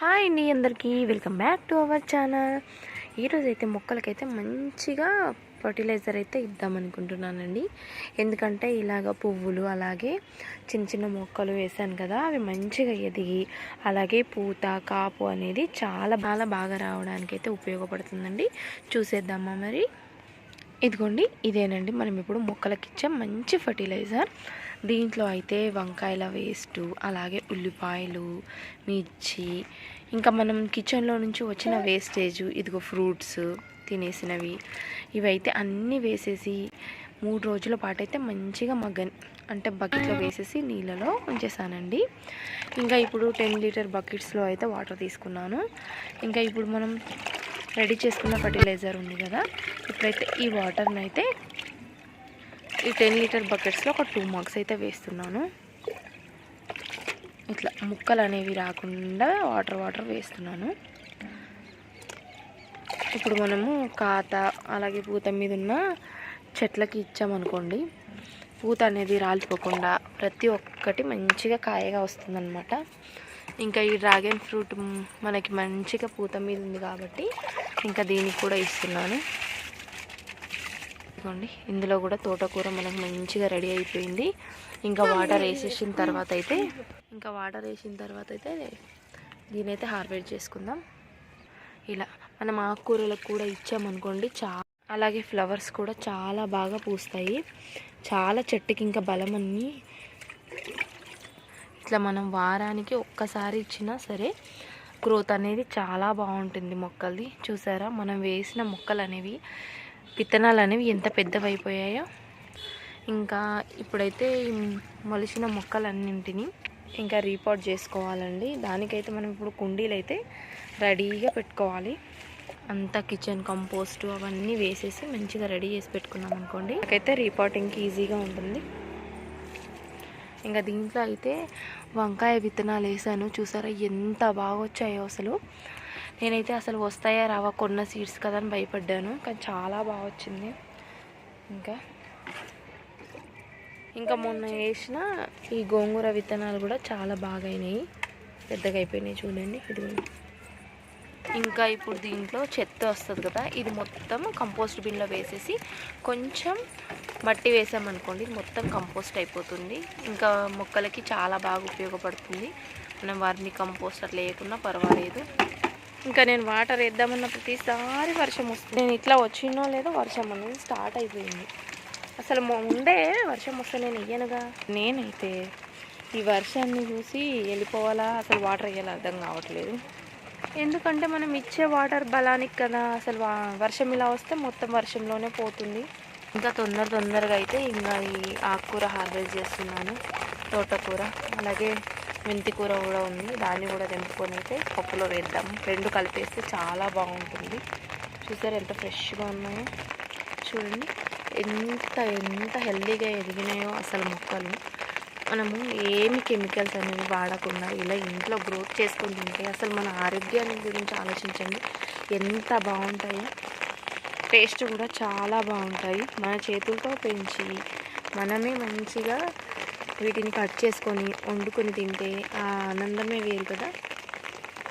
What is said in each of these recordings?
Hi అండి అందరికీ. Welcome back to our channel. ఈరోజు అయితే మొక్కలకైతే మంచిగా ఫర్టిలైజర్ అయితే ఇద్దాం అనుకుంటున్నానండి ఎందుకంటే ఇలాగ పువ్వులు అలాగే చిన్న చిన్న మొక్కలు వేసాను కదా అవి మంచిగా ఎదిగి అలాగే పూత కాపు అనేది చాలా బాగా బాగా రావడానికి అయితే ఉపయోగపడుతుందండి. చూసేద్దామా మరి? ఇదిగోండి ఇదేనండి. మనం ఇప్పుడు మొక్కలకి ఇచ్చే మంచి ఫర్టిలైజర్. దీంట్లో అయితే వంకాయల వేస్ట్ అలాగే ఉల్లిపాయలు మిర్చి ఇంకా మనం కిచెన్లో నుంచి వచ్చిన వేస్టేజ్ ఇదిగో ఫ్రూట్స్ తినేసినవి. ఇవైతే అన్నీ వేసేసి మూడు రోజుల పాటు అయితే మంచిగా మగ్గన్ అంటే బకెట్లో వేసేసి నీళ్ళలో ఉంచేసానండి. ఇంకా ఇప్పుడు టెన్ లీటర్ బకెట్స్లో అయితే వాటర్ తీసుకున్నాను. ఇంకా ఇప్పుడు మనం రెడీ చేసుకున్న ఫర్టిలైజర్ ఉంది కదా ఇప్పుడైతే ఈ వాటర్ని అయితే ఈ టెన్ లీటర్ బకెట్స్లో ఒక టూ మగ్స్ అయితే వేస్తున్నాను. ఇట్లా ముక్కలు అనేవి రాకుండా వాటర్ వాటర్ వేస్తున్నాను. ఇప్పుడు మనము కాత అలాగే పూత మీద ఉన్న చెట్లకి ఇచ్చామనుకోండి పూత అనేది రాలిపోకుండా ప్రతి ఒక్కటి మంచిగా కాయగా వస్తుందన్నమాట. ఇంకా ఈ డ్రాగన్ ఫ్రూట్ మనకి మంచిగా పూత మీద ఉంది కాబట్టి ఇంకా దీనికి కూడా ఇస్తున్నాను. ఇదిగోండి ఇందులో కూడా తోటకూర మనకు మంచిగా రెడీ అయిపోయింది. ఇంకా వాటర్ వేసేసిన తర్వాత అయితే ఇంకా వాటర్ వేసిన తర్వాత అయితే దీనైతే హార్వెస్ట్ చేసుకుందాం. ఇలా మనం ఆకుకూరలకు కూడా ఇచ్చామనుకోండి చా అలాగే ఫ్లవర్స్ కూడా చాలా బాగా పూస్తాయి. చాలా చెట్టుకి ఇంకా బలం అన్నీ ఇట్లా మనం వారానికి ఒక్కసారి ఇచ్చినా సరే గ్రోత్ అనేది చాలా బాగుంటుంది మొక్కలది. చూసారా? మనం వేసిన మొక్కలు అనేవి విత్తనాలు అనేవి ఎంత పెద్దవైపోయాయో. ఇంకా ఇప్పుడైతే మొలిచిన మొక్కలన్నింటినీ ఇంకా రీపోర్ట్ చేసుకోవాలండి. దానికైతే మనం ఇప్పుడు కుండీలు అయితే రెడీగా పెట్టుకోవాలి. అంతా కిచెన్ కంపోస్ట్ అవన్నీ వేసేసి మంచిగా రెడీ చేసి పెట్టుకున్నాం అనుకోండి. నాకైతే రీపోర్టింగ్కి ఈజీగా ఉంటుంది. ఇంకా దీంట్లో అయితే వంకాయ విత్తనాలు వేసాను చూసారా ఎంత బాగా వచ్చాయో అసలు. నేనైతే అసలు వస్తాయా రావా కొన్న సీడ్స్ కదా అని భయపడ్డాను. కానీ చాలా బాగా వచ్చింది. ఇంకా ఇంకా మొన్న వేసిన ఈ గోంగూర విత్తనాలు కూడా చాలా బాగా అయినాయి. పెద్దగా అయిపోయినాయి చూడండి ఇది ఇంకా ఇప్పుడు దీంట్లో చెత్త వస్తుంది కదా ఇది మొత్తం కంపోస్ట్ బిన్లో వేసేసి కొంచెం మట్టి వేసామనుకోండి ఇది మొత్తం కంపోస్ట్ అయిపోతుంది. ఇంకా మొక్కలకి చాలా బాగా ఉపయోగపడుతుంది. మనం వారిని కంపోస్ట్ అట్లా లేకున్నా పర్వాలేదు. ఇంకా నేను వాటర్ వేద్దామన్న ప్రతిసారి వర్షం వస్తుంది. నేను ఇట్లా వచ్చినో లేదో వర్షం అనేది స్టార్ట్ అయిపోయింది. అసలు ఉండే వర్షం వస్తే నేను వెయ్యనుగా నేనైతే ఈ వర్షాన్ని చూసి వెళ్ళిపోవాలా? అసలు వాటర్ వేయాలో అర్థం కావట్లేదు. ఎందుకంటే మనం ఇచ్చే వాటర్ బలానికి కదా అసలు వర్షం ఇలా వస్తే మొత్తం వర్షంలోనే పోతుంది. ఇంకా తొందర తొందరగా అయితే ఇంకా ఈ ఆకుకూర హార్వెస్ట్ చేస్తున్నాను. తోటకూర. అలాగే మెంతి కూర కూడా ఉంది. దాన్ని కూడా తెంపుకొని అయితే పప్పులో వేద్దాం. రెండు కలిపేస్తే చాలా బాగుంటుంది. చూసారు ఎంత ఫ్రెష్గా ఉన్నాయో? చూడండి. ఎంత ఎంత హెల్తీగా ఎదిగినాయో అసలు మొక్కలు. మనము ఏమి కెమికల్స్ అనేవి వాడకుండా ఇలా ఇంట్లో గ్రోత్ చేసుకుంటుంటే తింటే అసలు మన ఆరోగ్యాన్ని గురించి ఆలోచించండి. ఎంత బాగుంటాయో. టేస్ట్ కూడా చాలా బాగుంటాయి. మన చేతులతో పెంచి మనమే మంచిగా వీటిని కట్ చేసుకొని వండుకొని తింటే ఆ ఆనందమే వేరు కదా.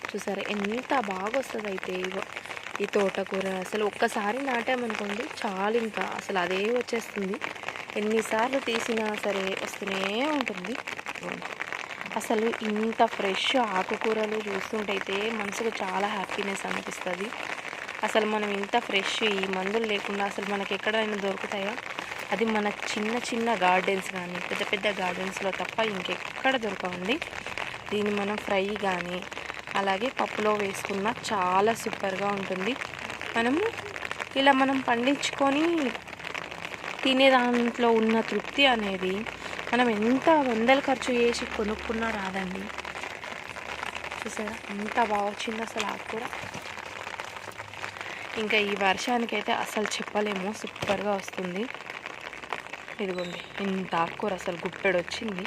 చూసారా? ఎంత బాగా వస్తుంది అయితే ఇగో ఈ తోటకూర. అసలు ఒక్కసారి నాటామనుకోండి చాలు ఇంకా. అసలు అదే వచ్చేస్తుంది. ఎన్నిసార్లు తీసినా సరే వస్తూనే ఉంటుంది. అసలు ఇంత ఫ్రెష్ ఆకుకూరలు చూస్తుంటైతే మనసుకు చాలా హ్యాపీనెస్ అనిపిస్తుంది. అసలు మనం ఇంత ఫ్రెష్ ఈ మందులు లేకుండా అసలు మనకి ఎక్కడైనా దొరుకుతాయా? అది మన చిన్న చిన్న గార్డెన్స్ కానీ పెద్ద పెద్ద గార్డెన్స్లో తప్ప ఇంకెక్కడ దొరకవండి. దీన్ని మనం ఫ్రై కానీ అలాగే పప్పులో వేసుకున్న చాలా సూపర్గా ఉంటుంది. మనము ఇలా మనం పండించుకొని తినే దాంట్లో ఉన్న తృప్తి అనేది మనం ఎంత వందలు ఖర్చు చేసి కొనుక్కున్నా రాదండి. చూసారా? ఎంత బాగా వచ్చింది అసలు కూడా. ఇంకా ఈ వర్షానికైతే అసలు చెప్పలేము. సూపర్గా వస్తుంది. ఇదిగోండి ఇంత ఆకుకూర అసలు గుప్పెడు వచ్చింది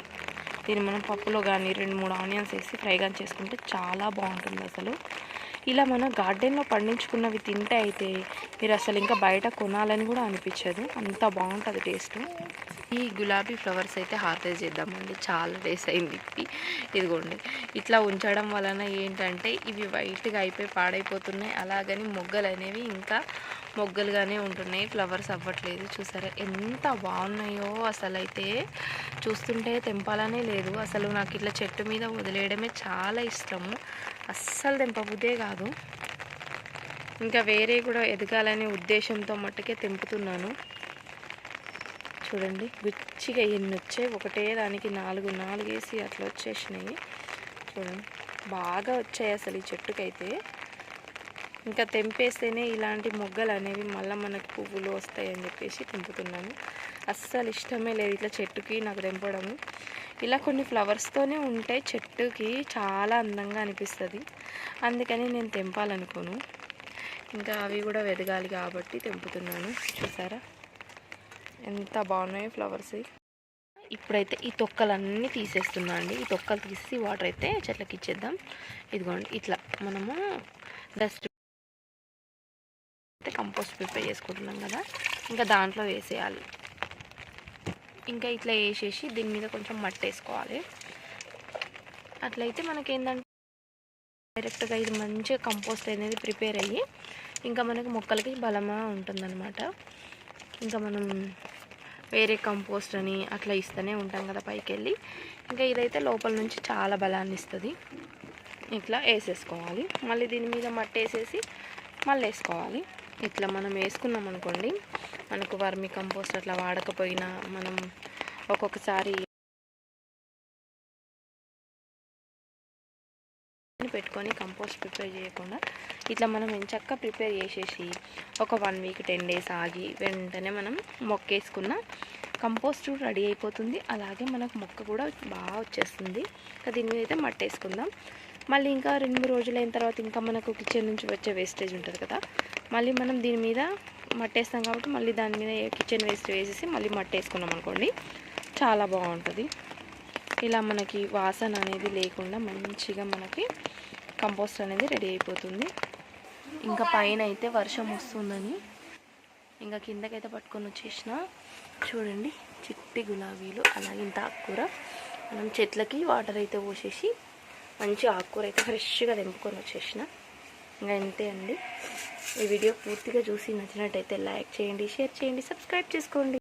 దీన్ని మనం పప్పులో కానీ రెండు మూడు ఆనియన్స్ వేసి ఫ్రై కానీ చేసుకుంటే చాలా బాగుంటుంది అసలు. ఇలా మన గార్డెన్లో పండించుకున్నవి తింటే అయితే మీరు అసలు ఇంకా బయట కొనాలని కూడా అనిపించదు. అంత బాగుంటుంది టేస్ట్. ఈ గులాబీ ఫ్లవర్స్ అయితే హార్వెస్ట్ చేద్దామండి. చాలా డేస్ అయింది ఇదిగోండి. ఇట్లా ఉంచడం వలన ఏంటంటే ఇవి వైట్గా అయిపోయి పాడైపోతున్నాయి. అలాగని మొగ్గలు అనేవి ఇంకా మొగ్గలుగానే ఉంటున్నాయి. ఫ్లవర్స్ అవ్వట్లేదు. చూసారా ఎంత బాగున్నాయో అసలు అయితే చూస్తుంటే తెంపాలనే లేదు. అసలు నాకు ఇట్లా చెట్టు మీద వదిలేయడమే చాలా ఇష్టము. అస్సలు తెంపబుద్దే కాదు. ఇంకా వేరే కూడా ఎదగాలనే ఉద్దేశంతో మట్టుకే తెంపుతున్నాను. చూడండి. గుచ్చిగా ఎన్ని వచ్చాయి ఒకటే దానికి నాలుగు నాలుగు వేసి అట్లా వచ్చేసినాయి. చూడండి. బాగా వచ్చాయి అసలు ఈ చెట్టుకైతే. ఇంకా తెంపేస్తేనే ఇలాంటి మొగ్గలు అనేవి మళ్ళీ మనకి పువ్వులు వస్తాయని చెప్పేసి తెంపుతున్నాను. అస్సలు ఇష్టమే లేదు ఇట్లా చెట్టుకి నాకు తెంపడము. ఇలా కొన్ని ఫ్లవర్స్తోనే ఉంటే చెట్టుకి చాలా అందంగా అనిపిస్తుంది. అందుకని నేను తెంపాలనుకోను. ఇంకా అవి కూడా వెదగాలి కాబట్టి తెంపుతున్నాను. చూసారా? ఎంత బాగున్నాయి ఫ్లవర్స్ ఇప్పుడైతే ఈ తొక్కలన్నీ తీసేస్తున్నా అండి. ఈ తొక్కలు తీసి వాటర్ అయితే చెట్లకి ఇచ్చేద్దాం. ఇదిగోండి ఇట్లా మనము డస్ట్ అయితే కంపోస్ట్ ప్రిపేర్ చేసుకుంటున్నాం కదా. ఇంకా దాంట్లో వేసేయాలి. ఇంకా ఇట్లా వేసేసి దీని మీద కొంచెం మట్టి వేసుకోవాలి. అట్లయితే మనకేంటంటే డైరెక్ట్గా ఇది మంచిగా కంపోస్ట్ అనేది ప్రిపేర్ అయ్యి ఇంకా మనకి మొక్కలకి బలమా ఉంటుందన్నమాట. ఇంకా మనం వేరే కంపోస్ట్ అని అట్లా ఇస్తూనే ఉంటాం కదా పైకి వెళ్ళి ఇంకా ఇదైతే లోపల నుంచి చాలా బలాన్ని ఇస్తుంది. ఇట్లా వేసేసుకోవాలి. మళ్ళీ దీని మీద మట్టి వేసేసి మళ్ళీ వేసుకోవాలి. ఇట్లా మనం వేసుకున్నాం అనుకోండి మనకు వర్మి కంపోస్ట్ అట్లా వాడకపోయినా మనం ఒక్కొక్కసారి పెట్టుకొని కంపోస్ట్ ప్రిపేర్ చేయకుండా ఇట్లా మనం ఎంచక్క ప్రిపేర్ చేసేసి ఒక వన్ వీక్ టెన్ డేస్ ఆగి వెంటనే మనం మొక్క వేసుకున్న కంపోస్ట్ రెడీ అయిపోతుంది. అలాగే మనకు మొక్క కూడా బాగా వచ్చేస్తుంది. ఇంకా దీని మీద అయితే మట్టి వేసుకుందాం మళ్ళీ ఇంకా రెండు మూడు రోజులు అయిన తర్వాత ఇంకా మనకు కిచెన్ నుంచి వచ్చే వేస్టేజ్ ఉంటుంది కదా. మళ్ళీ మనం దీని మీద మట్టేస్తాం కాబట్టి మళ్ళీ దాని మీద కిచెన్ వేస్ట్ వేసేసి మళ్ళీ మట్టేసుకున్నాం అనుకోండి చాలా బాగుంటుంది. ఇలా మనకి వాసన అనేది లేకుండా మంచిగా మనకి కంపోస్ట్ అనేది రెడీ అయిపోతుంది. ఇంకా పైన అయితే వర్షం వస్తుందని. ఇంకా కిందకైతే పట్టుకొని వచ్చేసిన. చూడండి చిట్టి గులాబీలు అలాగే ఇంత ఆకుకూర. మనం చెట్లకి వాటర్ అయితే పోసేసి మంచి ఆకుకూర అయితే ఫ్రెష్గా తెంపుకొని వచ్చేసిన. ఇంకా అంతే అండి. ఈ వీడియో పూర్తిగా చూసి నచ్చినట్టయితే లైక్ చేయండి షేర్ చేయండి సబ్స్క్రైబ్ చేసుకోండి.